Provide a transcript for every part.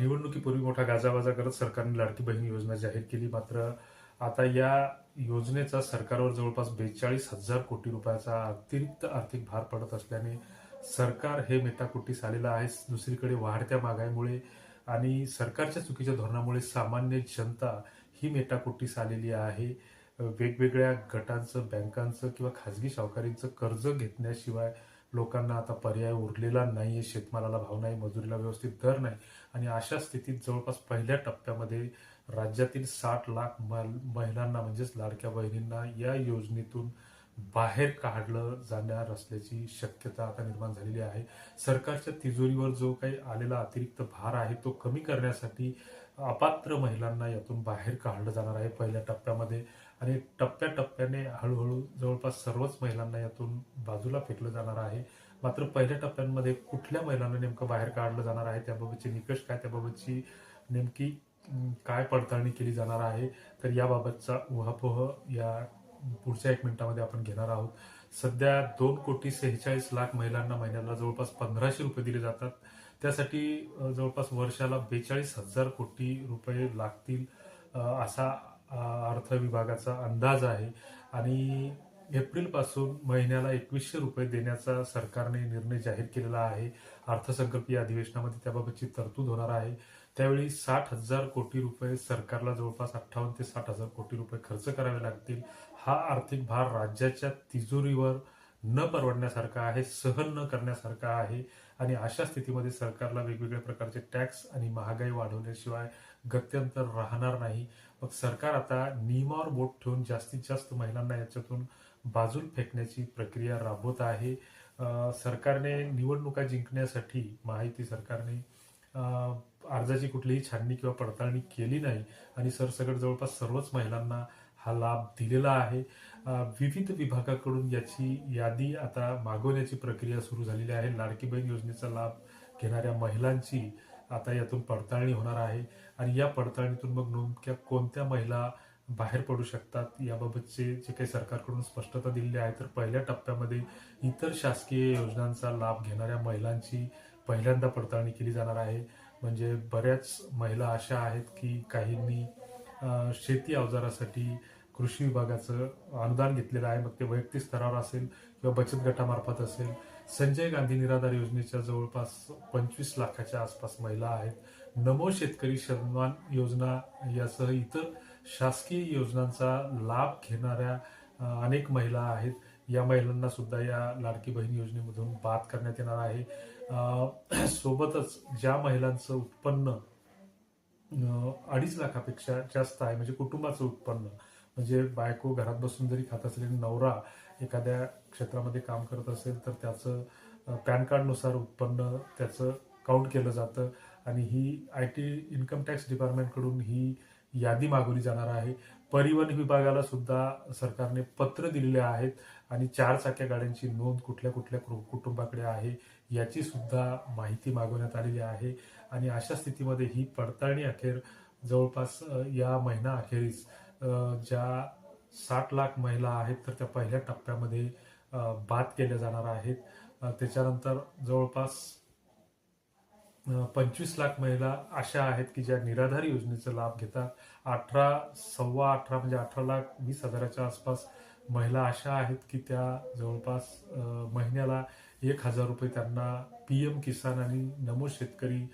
निवडणुकीपूर्वी मोठा गाजावाजा करत सरकारने लाडकी बहीण योजना जाहीर केली. मात्र आता या योजनेचा सरकारवर जवळपास बेचाळीस हजार कोटी रुपयाचा अतिरिक्त आर्थिक भार पडत असल्याने सरकार हे मेटाकुटीस आलेलं आहे. दुसरीकडे वाढत्या महागाईमुळे आणि सरकारच्या चुकीच्या धोरणामुळे सामान्य जनता ही मेटाकुटीस आलेली आहे. वेगवेगळ्या गटांचं बँकांचं किंवा खाजगी सावकारींचं कर्ज घेतण्याशिवाय लोकांना आता पर्याय उरलेला नाहीये शेतमालाला भाव नाही मजुरीला व्यवस्थित दर नाही. आणि अशा स्थितीत जवळपास पहिल्या टप्प्यामध्ये राज्यातील साठ लाख महिलांना म्हणजेच लाडक्या बहिणींना या योजनेतून बाहेर काढलं जाणार असल्याची शक्यता आता निर्माण झालेली आहे. सरकारच्या तिजोरीवर जो काही आलेला अतिरिक्त भार आहे तो कमी करण्यासाठी अपात्र महिलांना यातून बाहेर काढलं जाणार आहे पहिल्या टप्प्यामध्ये. आणि टप्प्याटप्प्याने हळूहळू जवळपास सर्वच महिलांना यातून बाजूला फेकलं जाणार आहे. मात्र पहिल्या टप्प्यांमध्ये कुठल्या महिलांना नेमकं बाहेर काढलं जाणार आहे त्याबाबतचे निकष काय त्याबाबतची नेमकी काय पडताळणी केली जाणार आहे तर याबाबतचा उहापोह या पुढच्या एक मिनिटामध्ये आपण घेणार आहोत. सध्या दोन कोटी सेहेचाळीस लाख महिलांना महिन्याला जवळपास पंधराशे रुपये दिले जातात. त्यासाठी जवळपास वर्षाला बेचाळीस हजार कोटी रुपये लागतील असा अर्थ विभागाचा अंदाज आहे. आणि एप्रिलपासून महिन्याला एकवीसशे रुपये देण्याचा सरकारने निर्णय जाहीर केलेला आहे. अर्थसंकल्पीय अधिवेशनामध्ये त्याबाबतची तरतूद होणार आहे. त्यावेळी साठ हजार कोटी रुपये सरकारला जवळपास अठ्ठावन्न ते साठ हजार कोटी रुपये खर्च करावे लागतील. हा आर्थिक भार राज्याच्या तिजोरीवर न परवडण्यासारखा आहे सहन न करण्यासारखा आहे आणि अशा स्थितीमध्ये सरकारला वेगवेगळ्या प्रकारचे टॅक्स आणि महागाई वाढवण्याशिवाय गत्यंतर राहणार नाही. मग सरकार आता नियमावर बोट ठेवून जास्तीत जास्त महिलांना याच्यातून बाजून फेकण्याची प्रक्रिया राबवत आहे. सरकारने निवडणुका जिंकण्यासाठी माहिती सरकारने अर्जाची कुठलीही छाननी किंवा पडताळणी केली नाही आणि सरसकट जवळपास सर्वच महिलांना हा लाभ दिलेला आहे. विविध विभागाकडून याची यादी आता मागवण्याची प्रक्रिया सुरू झालेली आहे. लाडकी बहीण योजनेचा लाभ घेणाऱ्या महिलांची आता यातून पडताळणी होणार आहे आणि या पडताळणीतून मग नेमक्या कोणत्या महिला बाहेर पडू शकतात याबाबतचे जे काही सरकारकडून स्पष्टता दिलेली आहे तर पहिल्या टप्प्यामध्ये इतर शासकीय योजनांचा लाभ घेणाऱ्या महिलांची पहिल्यांदा पडताळणी केली जाणार आहे. म्हणजे बऱ्याच महिला अशा आहेत की काहींनी शेती अवजारासाठी कृषी विभागाचं अनुदान घेतलेलं आहे. मग ते वैयक्तिक स्तरावर असेल किंवा बचत गटामार्फत असेल. संजय गांधी निराधार योजनेच्या जवळपास पंचवीस लाखाच्या आसपास महिला आहेत. नमो शेतकरी सन्मान योजना यासह इतर शासकीय योजनांचा लाभ घेणाऱ्या अनेक महिला आहेत. या महिलांना सुद्धा या लाडकी बहीण योजनेमधून बाद करण्यात येणार आहे. सोबतच ज्या महिलांचं उत्पन्न अडीच लाखापेक्षा जास्त आहे म्हणजे कुटुंबाचं उत्पन्न म्हणजे बायको घरात बसून जरी खात असलेली नवरा एखाद्या क्षेत्रामध्ये काम करत असेल तर त्याचं पॅन कार्डनुसार उत्पन्न त्याचं काउंट केलं जातं. आणि ही आय टी इन्कम टॅक्स डिपार्टमेंटकडून ही यादी मागवली जाणार आहे. परिवहन विभागाला सुद्धा सरकारने पत्र दिलेले आहेत आणि चार चाक्या गाड्यांची नोंद कुठल्या कुठल्या कु- कुटुंबाकडे आहे याची सुद्धा माहिती मागवण्यात आलेली आहे. आणि अशा स्थितीमध्ये ही पडताळणी अखेर जवळपास या महिना अखेरीस ज्या साठ लाख महिला आहेत तर त्या पहिल्या टप्प्यामध्ये बाद केल्या जाणार आहेत. त्याच्यानंतर जवळपास पंचवीस लाख महिला अशा आहेत की ज्या निराधार योजनेचा लाभ घेतात. अठरा सव्वा अठरा म्हणजे अठरा लाख वीस हजाराच्या आसपास महिला अशा आहेत की त्या जवळपास महिन्याला एक हजार रुपये त्यांना पी एम किसान आणि नमो शेतकरी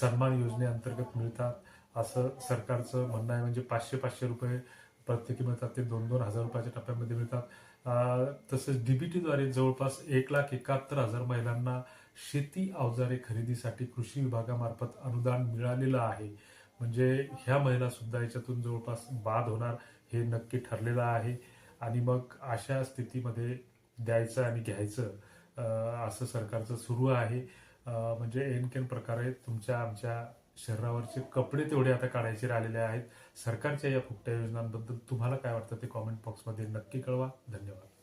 सन्मान योजनेअंतर्गत मिळतात. असं सरकारचं म्हणणं आहे. म्हणजे पाचशे पाचशे रुपये प्रत्येकी मिळतात. ते दोन दोन हजार रुपयाच्या टप्प्यामध्ये मिळतात. अ, तसंच डीबीटीद्वारे जवळपास एक लाख एकाहत्तर हजार महिलांना शेती अवजारे खरेदीसाठी कृषी विभागामार्फत अनुदान मिळालेलं आहे. म्हणजे ह्या महिलासुद्धा याच्यातून जवळपास बाद होणार हे नक्की ठरलेलं आहे. आणि मग अशा स्थितीमध्ये द्यायचं आणि घ्यायचं असं सरकारचं सुरू आहे. अं, म्हणजे एनकेन प्रकारे तुमच्या आमच्या शरीरावरचे कपडे तेवढे आता काढायचे राहिलेले आहेत. सरकारच्या या फुकट्या योजनांबद्दल तुम्हाला काय वाटतं ते कॉमेंट बॉक्समध्ये नक्की कळवा. धन्यवाद.